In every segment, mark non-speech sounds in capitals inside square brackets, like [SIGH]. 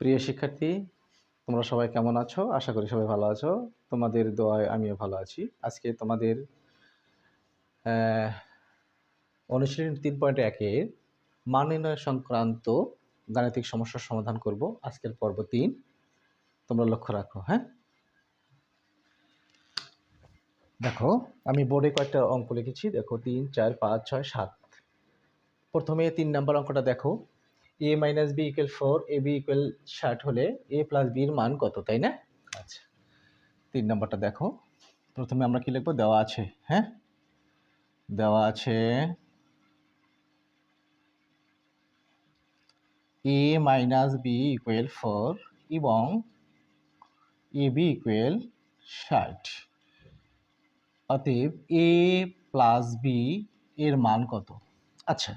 প্রিয় শিক্ষার্থী, তোমরা সবাই কেমন আছো? আশা করি সবাই ভালো আছো। তোমাদের দোয়ায় আমিও ভালো আছি। আজকে তোমাদের অনুশীলন তিন পয়েন্ট একের মান নির্ণয় সংক্রান্ত গাণিতিক সমস্যার সমাধান করব আজকের পর্ব তিন। তোমরা লক্ষ্য রাখো হ্যাঁ? দেখো, আমি বোর্ডে কয়েকটা অঙ্ক লিখেছি। দেখো, তিন, চার, পাঁচ, ছয়, সাত। প্রথমে তিন নাম্বার অঙ্কটা দেখো। A minus B equal four A B equal ষাট হলে এ প্লাস বির মান কত, তাই না? আচ্ছা তিন নাম্বারটা দেখো। প্রথমে আমরা কি লিখব? দেওয়া আছে হ্যাঁ? দেওয়া আছে A minus B equal four এবং এ বি ইকুয়াল ষাট। অতএব এ প্লাস বি এর মান কত? আচ্ছা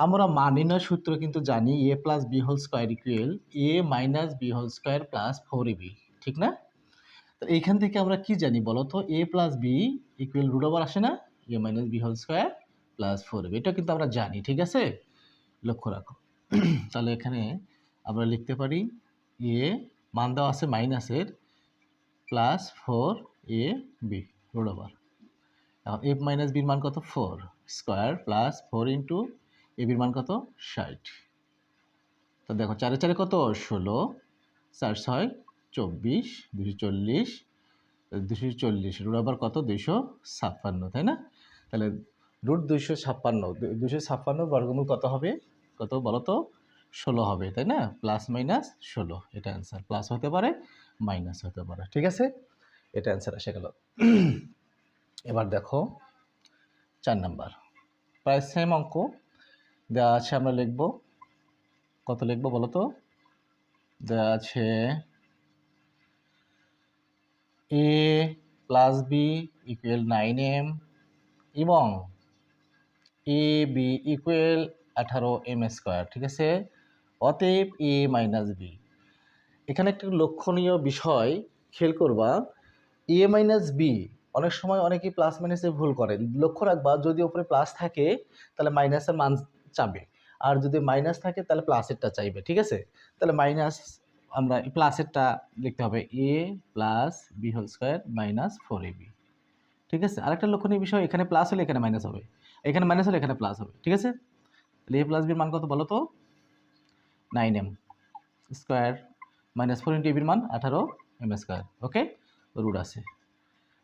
আমরা মান নির্ণয় সূত্র কিন্তু জানি A plus B whole square equal A minus B whole square plus four A B ঠিক না? তো এইখান থেকে আমরা কি জানি বলো তো? A plus B equal root over আসে না? A minus B whole square plus four B এটা কিন্তু আমরা জানি, ঠিক আছে? লক্ষ্য রাখো। [CLEARS THROAT] তাহলে এখানে আমরা লিখতে পারি এ মান দেওয়া আছে মাইনাসের plus four A B root over এখন এ মাইনাস বির মান কত? Four square plus four into A বির মান কত? ষাট। তো দেখো, চারে চারে কত? ষোলো। চার ছয়, চব্বিশ, দুশো চল্লিশ দুশো চল্লিশ। রুট আবার কত? দুইশো ছাপ্পান্ন, তাই না? তাহলে রুট দুইশো ছাপ্পান্ন দুশো ছাপ্পান্ন বর্গমূল কত হবে? কত বলো তো? ষোলো হবে, তাই না? প্লাস মাইনাস ষোলো, এটা অ্যান্সার। প্লাস হতে পারে, মাইনাস হতে পারে, ঠিক আছে? এটা অ্যান্সার এসে গেল। এবার দেখো, চার নাম্বার। প্রায় সেম অঙ্ক দেওয়া আছে আমরা লিখব। কত লিখব বলো তো? দেওয়া আছে A plus B equal nine M এবং এ বি ইকুয়াল আঠারো এম স্কোয়ার ঠিক আছে? অতএব এ মাইনাস বি এখানে একটি লক্ষণীয় বিষয় খেয়াল করবা এ মাইনাস বি অনেক সময় অনেকেই প্লাস মাইনাসে ভুল করে লক্ষ্য রাখবা, যদি ওপরে প্লাস থাকে, তাহলে মাইনাসের মান চাবে। আর যদি মাইনাস থাকে তাহলে প্লাসেরটা চাইবে, ঠিক আছে? তাহলে মাইনাস আমরা প্লাসেরটা লিখতে হবে A plus B whole square minus four A B ঠিক আছে? আরেকটা লক্ষণীয় বিষয়, এখানে প্লাস হলে এখানে মাইনাস হবে। এখানে মাইনাস হলে এখানে প্লাস হবে, ঠিক আছে? তাহলে এ প্লাস বির মান কত বলো তো nine M square minus four into এবির মান আঠারো এম স্কোয়ার ওকে রুট আছে।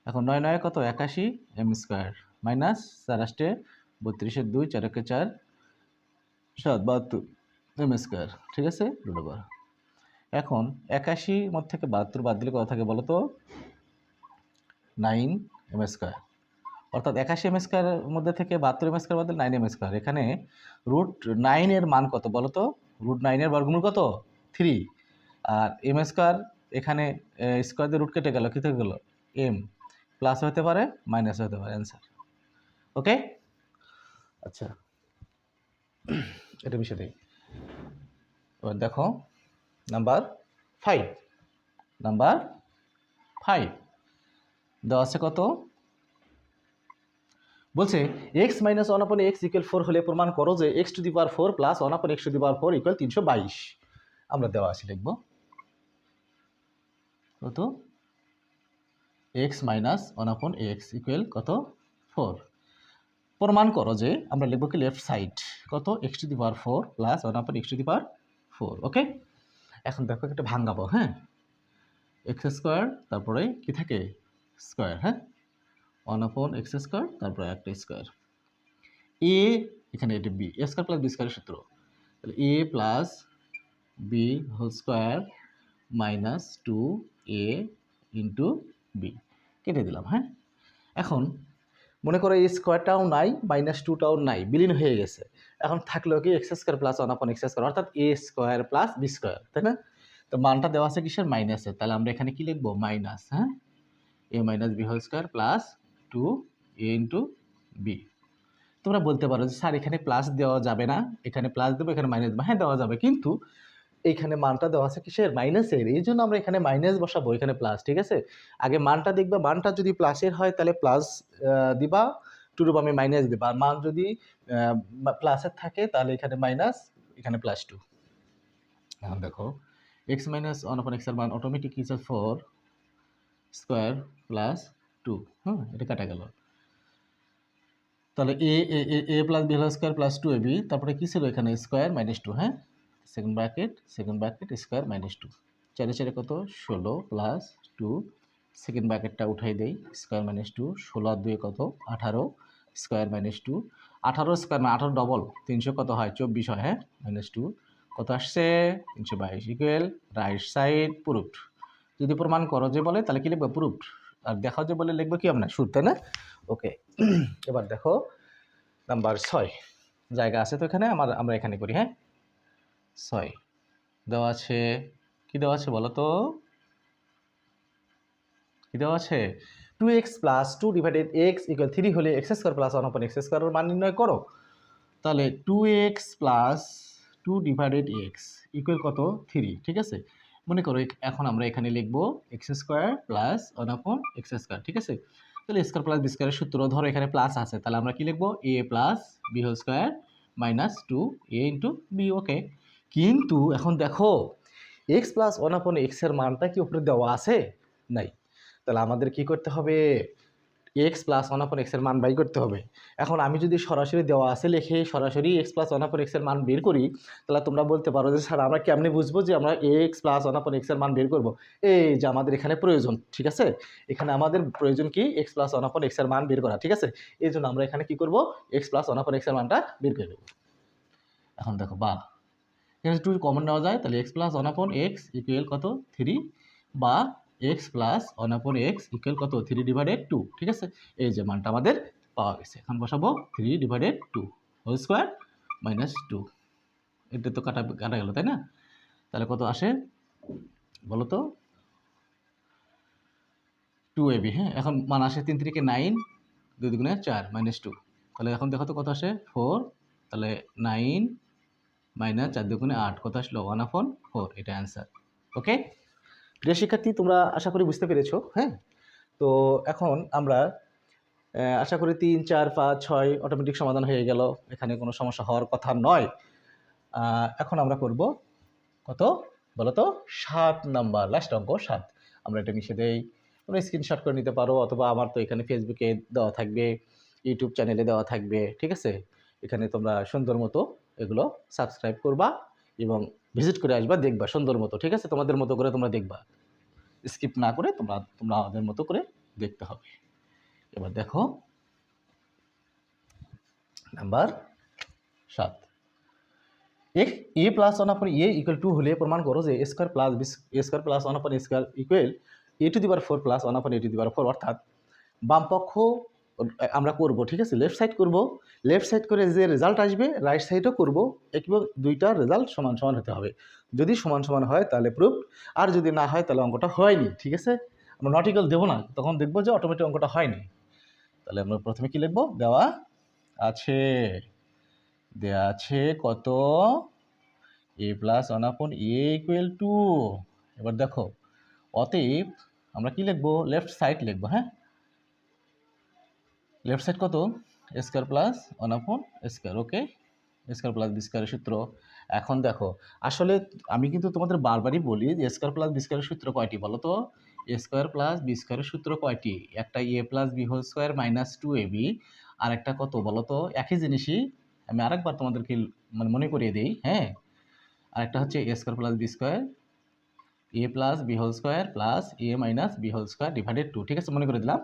এখন নয় নয় কত? একাশি এম স্কোয়ার মাইনাস চার আষ্টে বত্রিশের দুই, চার একে চার সাত, বাহাত্তর। এম স্কোয়ার ঠিক আছে? রুট এখন একাশি মধ্যে থেকে বাহাত্তর বাদ দিলে কত থাকে বলো তো নাইন এম স্কোয়ার। অর্থাৎ একাশি এম স্কোয়ারের মধ্যে থেকে বাহাত্তর এম স্কোয়ার বাদ দিলে নাইন এম স্কোয়ার। এখানে রুট নাইনের মান কত বলো তো রুট নাইনের বর্গমূল কত? থ্রি। আর এম স্কোয়ার এখানে স্কোয়ার দিয়ে রুট কেটে গেল, কী থেকে গেল? এম। প্লাস হতে পারে, মাইনাস হতে পারে, অ্যান্সার। ওকে? আচ্ছা। এটা বিষয় দিই। এবার দেখো নাম্বার ফাইভ নাম্বার ফাইভ দেওয়া আছে কত? বলছে X minus one upon X equal four হলে প্রমাণ করো যে X to the power four plus one upon X to the power four equal তিনশো বাইশ। আমরা দেওয়া আছে, লিখব। কত? X minus one upon X equal কত? ফোর প্রমাণ করো যে আমরা লিখব কি লেফট সাইড কত? X to the power four plus one upon X to the power four okay এখন দেখো একটা ভাঙাবো হ্যাঁ? এক্স স্কোয়ার তারপরে কি থাকে? স্কোয়ার হ্যাঁ? ওয়ান আপন এক্স স্কোয়ার তারপরে একটা স্কোয়ার এ এখানে এটা B A square plus B স্কোয়ারের সূত্র। তাহলে A plus B whole square minus two A into B কেটে দিলাম হ্যাঁ? এখন মনে করো এই স্কোয়ারটাও নাই মাইনাস টুটাও নাই, বিলীন হয়ে গেছে। এখন থাকল কি X square plus one upon X square অর্থাৎ A square plus B square তাই না? তো মানটা দেওয়া আছে কিসের? মাইনাসের তাহলে আমরা এখানে কি লিখব? মাইনাস হ্যাঁ? A minus B whole square plus two A into B তোমরা বলতে পারো যে, স্যার, এখানে প্লাস দেওয়া যাবে না, এখানে প্লাস দেবো, এখানে মাইনাস দেবো। হ্যাঁ দেওয়া যাবে। কিন্তু এইখানে মানটা দেওয়া আছে কিসের? মাইনাসের এই জন্য আমরা এখানে মাইনাস বসাবো, এখানে প্লাস ঠিক আছে? আগে মানটা দেখবা, মানটা যদি প্লাসের হয়, তাহলে প্লাস দিবা। টুর আমি মাইনাস দিবা। আর মান যদি প্লাসের থাকে, তাহলে এখানে মাইনাস এখানে প্লাস টু এখন দেখো এক্স মাইনাস ওয়ান আপন এক্সের মান automatic is four square plus two হ্যাঁ এটা কাটা গেল। তাহলে A A A plus B whole square plus two A B তারপরে কী ছিল এখানে? স্কোয়ার মাইনাস টু হ্যাঁ? Second bracket second bracket square minus two চারে চারে কত? ষোলো প্লাস টু সেকেন্ড ব্র্যাকেটটা উঠাই দেই স্কোয়ার মাইনাস টু ষোলো আর দুয়ে কত? আঠারো স্কোয়ার মাইনাস টু আঠারো স্কোয়ার না আঠারো ডবল তিনশো কত হয়? চব্বিশ হয় হ্যাঁ? মাইনাস টু কত আসছে? তিনশো বাইশ ইকুয়েল রাইট সাইড প্রুফড যদি প্রমাণ করো যে বলে, তাহলে কি লিখবে? প্রুফড আর দেখাও যে বলে, লিখবে কি আপনার শুরু তাই না? ওকে [CLEARS THROAT] এবার দেখো নাম্বার ছয়। জায়গা আছে তো এখানে? আমার, আমরা এখানে করি হ্যাঁ? ছয়। দেওয়া আছে, কি দেওয়া আছে বলো তো? কি দেওয়া আছে? Two X plus two divided X equal three হলে X square plus one upon X স্কোয়ারের মান নির্ণয় করো। তাহলে two X plus two divided X equal কত? থ্রি ঠিক আছে? মনে করো এখন আমরা এখানে লিখব X square plus one upon X square ঠিক আছে? তাহলে স্কোয়ার প্লাস বি স্কোয়ারের সূত্র ধরো এখানে প্লাস আছে, তাহলে আমরা কি লিখব? A plus B whole square minus two A into B okay কিন্তু এখন দেখো এক্স প্লাস ওয়ান আপন এক্সের মানটা কি উপরে দেওয়া আছে? নাই। তাহলে আমাদের কি করতে হবে? এক্স প্লাস ওয়ান আপন এক্সের মান বাই করতে হবে। এখন আমি যদি সরাসরি দেওয়া আছে লিখে সরাসরি এক্স প্লাস ওয়ান আপন এক্সের মান বের করি, তাহলে তোমরা বলতে পারো যে, স্যার, আমরা কেমনি বুঝব যে আমরা এক্স প্লাস ওয়ান আপন এক্সের মান বের করব? এই যে আমাদের এখানে প্রয়োজন, ঠিক আছে? এখানে আমাদের প্রয়োজন কি? এক্স প্লাস ওয়ান আপন এক্সের মান বের করা, ঠিক আছে? এই জন্য আমরা এখানে কি করব? এক্স প্লাস ওয়ান আপন এক্সের মানটা বের করে দেবো এখন দেখো বা এখানে টু কমন নেওয়া যায়, তাহলে X plus one upon X equal কত? থ্রি বা X plus one upon X equal কত? থ্রি ডিভাইডেড টু ঠিক আছে? এই যে মানটা আমাদের পাওয়া গেছে। এখন বসাবো three divided two whole square minus two এটা তো কাটা কাটা গেল, তাই না? তাহলে কত আসে? বলো তো? টু এবি হ্যাঁ? এখন মান আসে তিন তিরিকে নাইন দুই দুগুণে চার মাইনাস টু তাহলে এখন দেখো তো কত আসে? ফোর তাহলে নাইন মাইনাস চার দুগুণে আট, কত আসলো? ওয়ান আপন ফোর এটা অ্যান্সার ওকে প্রিয় শিক্ষার্থী, তোমরা আশা করি বুঝতে পেরেছ হ্যাঁ? তো এখন আমরা আশা করি তিন, চার, পাঁচ, ছয় অটোমেটিক সমাধান হয়ে গেল, এখানে কোনো সমস্যা হওয়ার কথা নয়। এখন আমরা করব কত? বলো তো সাত নাম্বার লাস্ট অঙ্ক, সাত। আমরা এটা মিশে দেই তোমরা স্ক্রিনশট করে নিতে পারো, অথবা আমার তো এখানে ফেসবুকে দেওয়া থাকবে ইউটিউব চ্যানেলে দেওয়া থাকবে, ঠিক আছে? এখানে তোমরা সুন্দর মতো এগুলো সাবস্ক্রাইব করবা এবং ভিজিট করে আসবা, দেখবা সুন্দর মতো, ঠিক আছে? তোমাদের মতো করে তোমরা দেখবা। স্কিপ না করে তোমরা তোমরা আমাদের মতো করে দেখতে হবে। এবার দেখো। নাম্বার সাত। এক এ plus one upon A equal to হলে প্রমাণ করো যে square plus A square plus one upon square equal A to the power four plus one upon A to দিবার ফোর অর্থাৎ বাম পক্ষ আমরা করব, ঠিক আছে? লেফট সাইড করব লেফট সাইড করে যে রেজাল্ট আসবে রাইট সাইডও করব একবার দুইটা রেজাল্ট সমান সমান হতে হবে। যদি সমান সমান হয়, তাহলে প্রুফ আর যদি না হয়, তাহলে অঙ্কটা হয়নি, ঠিক আছে? আমরা নটিক্যাল দেবো না, তখন দেখব যে অটোমেটিক অঙ্কটা হয়নি। তাহলে আমরা প্রথমে কি লিখব? দেওয়া আছে দেওয়া আছে কত? এ plus one upon A equal to এবার দেখো, অতএব আমরা কি লিখব? লেফট সাইড লিখব হ্যাঁ? লেফট সাইড কত? Square plus one upon square okay square plus B স্কোয়ারের সূত্র। এখন দেখো, আসলে আমি কিন্তু তোমাদের বারবারই বলি যে স্কোয়ার প্লাস বি স্কোয়ারের সূত্র কয়টি বলো তো? স্কোয়ার প্লাস বি স্কোয়ারের সূত্র কয়টি? একটা A plus B whole square minus two A B আর একটা কত বলো তো? একই জিনিসই আমি আরেকবার তোমাদেরকে মানে মনে করিয়ে দিই হ্যাঁ? আরেকটা হচ্ছে A square plus B square A plus B whole square plus A minus B whole square divided two ঠিক আছে? মনে করে দিলাম।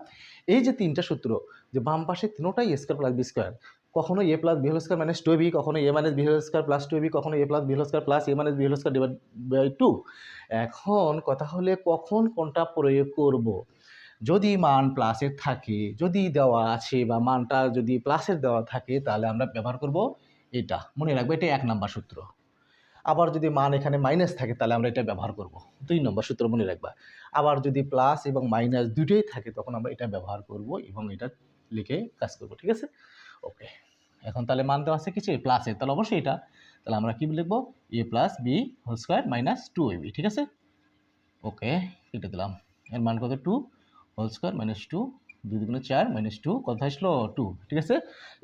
এই যে তিনটা সূত্র, যে বাম পাশে তিনোটাই A square plus B square কখনো A plus B whole square minus two B কখনো A minus B whole square plus two B কখনো A plus B whole square plus A minus B whole square divide by two এখন কথা হলে কখন কোনটা প্রয়োগ করব? যদি মান প্লাসের থাকে, যদি দেওয়া আছে বা মানটা যদি প্লাসের দেওয়া থাকে, তাহলে আমরা ব্যবহার করব এটা। মনে রাখব এটা এক নাম্বার সূত্র। আবার যদি মান এখানে মাইনাস থাকে, তাহলে আমরা এটা ব্যবহার করব। দুই নম্বর সূত্র মনে রাখবা। আবার যদি প্লাস এবং মাইনাস দুটোই থাকে, তখন আমরা এটা ব্যবহার করব এবং এটা লিখে কাজ করব, ঠিক আছে? ওকে এখন তাহলে মান দেওয়া আছে কিছু প্লাসের তাহলে অবশ্যই এটা, তাহলে আমরা কি লিখব? A plus B whole square minus two A B ঠিক আছে? ওকে কেটে দিলাম। এর মান কত? Two whole square minus two দুই দুগুণে চার মাইনাস টু কত আসলো? টু ঠিক আছে?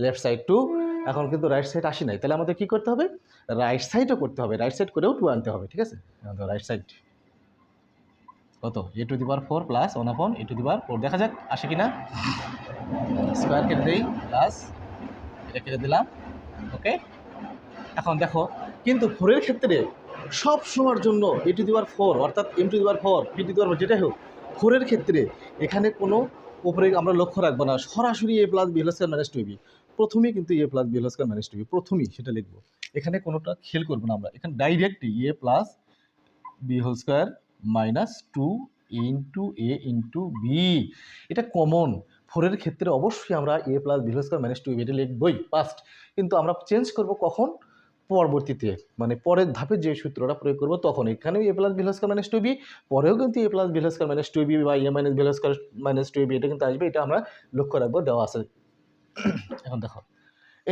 লেফট সাইড টু এখন কিন্তু রাইট সাইড আসি নাই। তাহলে আমাদের কি করতে হবে? রাইট সাইডও করতে হবে। রাইট সাইড করেও টু আনতে হবে, ঠিক আছে? রাইট সাইড কত? A to the power four plus one upon A to the power four দেখা যাক, আসে কি না স্কোয়ার কেটে দিই প্লাস এটা কেটে দিলাম ওকে এখন দেখো, কিন্তু ফোরের ক্ষেত্রে সব সময়ের জন্য A to the power four অর্থাৎ M to the power four P to the power যেটাই হোক ফোরের ক্ষেত্রে এখানে কোনো উপরে আমরা লক্ষ্য রাখব না। সরাসরি A plus B square minus two B প্রথমেই কিন্তু A plus B square minus two B প্রথমেই সেটা লিখব। এখানে কোনোটা খেল করব না আমরা। এখানে direct A plus B whole square minus two into A into B এটা কমন ফোরের ক্ষেত্রে অবশ্যই আমরা A plus B whole square minus two এটা লিখবই ফার্স্ট কিন্তু আমরা চেঞ্জ করব কখন? পরবর্তীতে। মানে পরের ধাপে যে সূত্রটা প্রয়োগ করব তখন। এখানেও A plus B whole square minus two B পরেও কিন্তু A plus B whole square minus two B বা A minus B whole square minus two B এটা কিন্তু আসবে। এটা আমরা লক্ষ্য রাখব, দেওয়া আছে। এখন দেখো,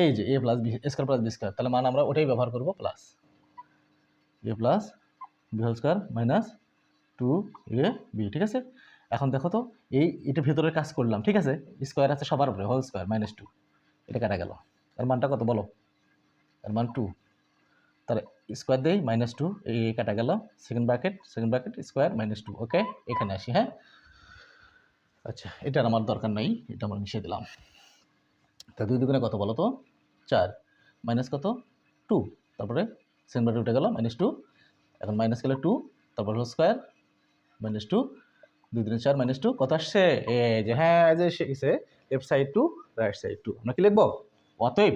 এই যে A plus B square plus B square তাহলে মান আমরা ওটাই ব্যবহার করব plus A plus B whole square minus two A B ঠিক আছে? এখন দেখো তো, এই, এটা ভেতরে কাজ করলাম, ঠিক আছে? স্কোয়ার আছে সবার উপরে হোল স্কোয়ার মাইনাস টু এটা কাটা গেল। এর মানটা কত বলো? এর মান টু তাহলে স্কোয়ার দেই মাইনাস টু এই কাটা গেল second bracket second bracket square minus two okay এখানে আসি হ্যাঁ? আচ্ছা এটার আমার দরকার নাই, এটা আমরা মিশিয়ে দিলাম। তা দুই দুগুণে কত বলো তো? চার। মাইনাস কত? টু তারপরে সেকেন্ড ব্র্যাকেট উঠে গেল মাইনাস টু এখন মাইনাস গেলে টু তারপর হোল স্কোয়ার মাইনাস টু দুই দিনে চার মাইনাস টু কত আসছে? এ যে হ্যাঁ যে শিখেছে left side to right side to আমরা কি লিখব? অতএব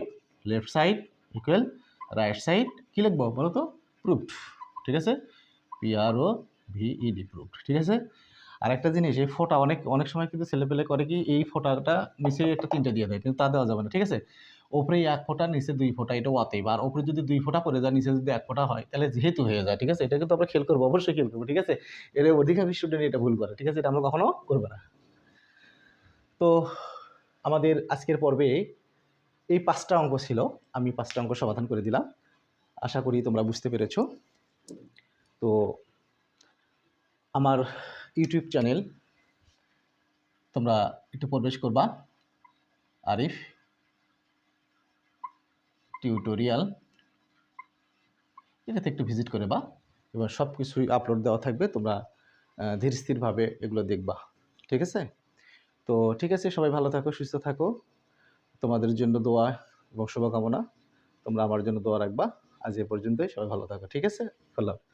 left side equal right side কী লিখব বলো তো? প্রুফড ঠিক আছে? P R O V E D proofed ঠিক আছে? আর একটা জিনিস, এই ফোটা অনেক অনেক সময় কিন্তু ছেলেপেলে করে কি, এই ফোটাটা নিচে একটা তিনটা দিয়ে দেয়, কিন্তু তা দেওয়া যাবে না, ঠিক আছে? ওপরে এক ফোঁটা, নিচে দুই ফোঁটা, এটা অতএব আর ওপরে যদি দুই ফোঁটা পড়ে যায়, নিচে যদি এক ফোঁটা হয়, তাহলে যেহেতু হয়ে যায়, ঠিক আছে? এটা কিন্তু আমরা খেল করব, অবশ্যই খেল করব, ঠিক আছে? এর অধিকাংশ স্টুডেন্ট এটা ভুল করে, ঠিক আছে? এটা আমরা কখনো করব না। তো আমাদের আজকের পর্বে এই পাঁচটা অঙ্ক ছিল, আমি পাঁচটা অঙ্ক সমাধান করে দিলাম। আশা করি তোমরা বুঝতে পেরেছ। তো আমার ইউটিউব চ্যানেল। তোমরা একটু প্রবেশ করবা। আরিফ টিউটোরিয়াল। এটাতে একটু ভিজিট করে বা। এবার সব কিছুই আপলোড দেওয়া থাকবে। তোমরা ধীর স্থিরভাবে এগুলো দেখবা। ঠিক আছে? তো ঠিক আছে, সবাই ভালো থাকো, সুস্থ থাকো। তোমাদের জন্য দোয়া এবং শুভকামনা। তোমরা আমার জন্য দোয়া রাখবা। আজ এ পর্যন্তই, সবাই ভালো থাকো। ঠিক আছে? হাফেজ।